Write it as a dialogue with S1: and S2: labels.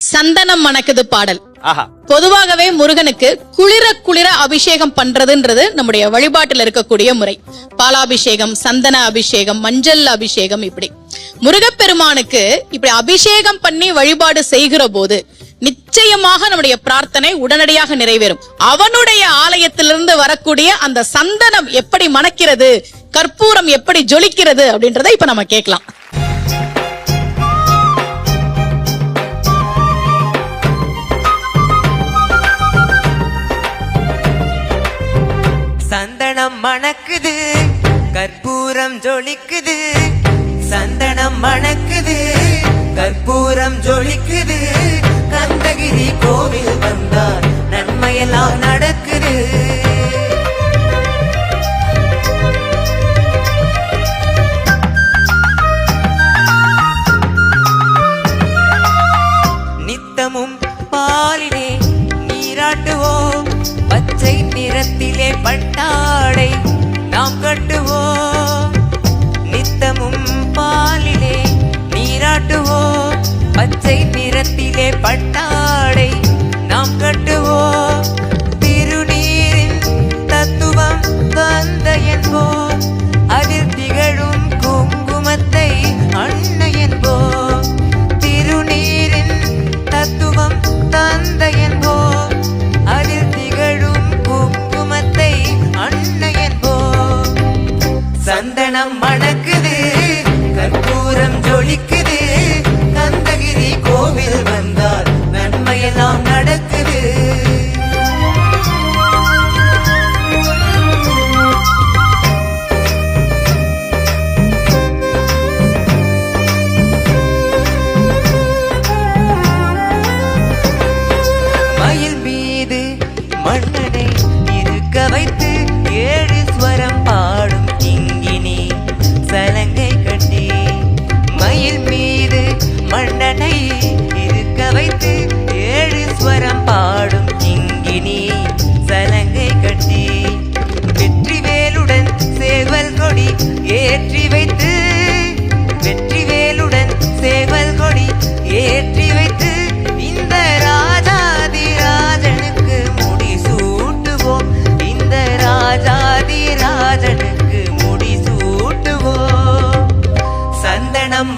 S1: சந்தனம் மணக்குது பாடல். பொதுவாகவே முருகனுக்கு குளிர குளிர அபிஷேகம் பண்றதுன்றது நம்முடைய வழிபாட்டுல இருக்கக்கூடிய முறை. பாலாபிஷேகம் சந்தன அபிஷேகம் மஞ்சள் அபிஷேகம் இப்படி. முருகப்பெருமானுக்கு இப்படி அபிஷேகம் பண்ணி வழிபாடு செய்கிற போது நிச்சயமாக நம்முடைய பிரார்த்தனை உடனடியாக நிறைவேறும். அவனுடைய ஆலயத்திலிருந்து வரக்கூடிய அந்த சந்தனம் எப்படி மணக்கிறது கற்பூரம் எப்படி ஜொலிக்கிறது அப்படின்றத இப்ப நம்ம கேட்கலாம்.
S2: சந்தனம் மணக்குது கற்பூரம் ஜொலிக்குது. சந்தனம் மணக்குது கற்பூரம் ஜொலிக்குது. கந்தகிரி கோவில் வந்தார் நன்மையெல்லாம் நடக்குது. நித்தமும் பாலிலே நீராட்டுவோம். பச்சை நிறத்திலே பட்டாடை நாம் கட்டுவோம். நித்தமும் பாலிலே நீராட்டுவோம். பச்சை நிறத்திலே பட்டாடை ஆதிராஜனுக்கு முடிசூட்டுவோம். சந்தனம்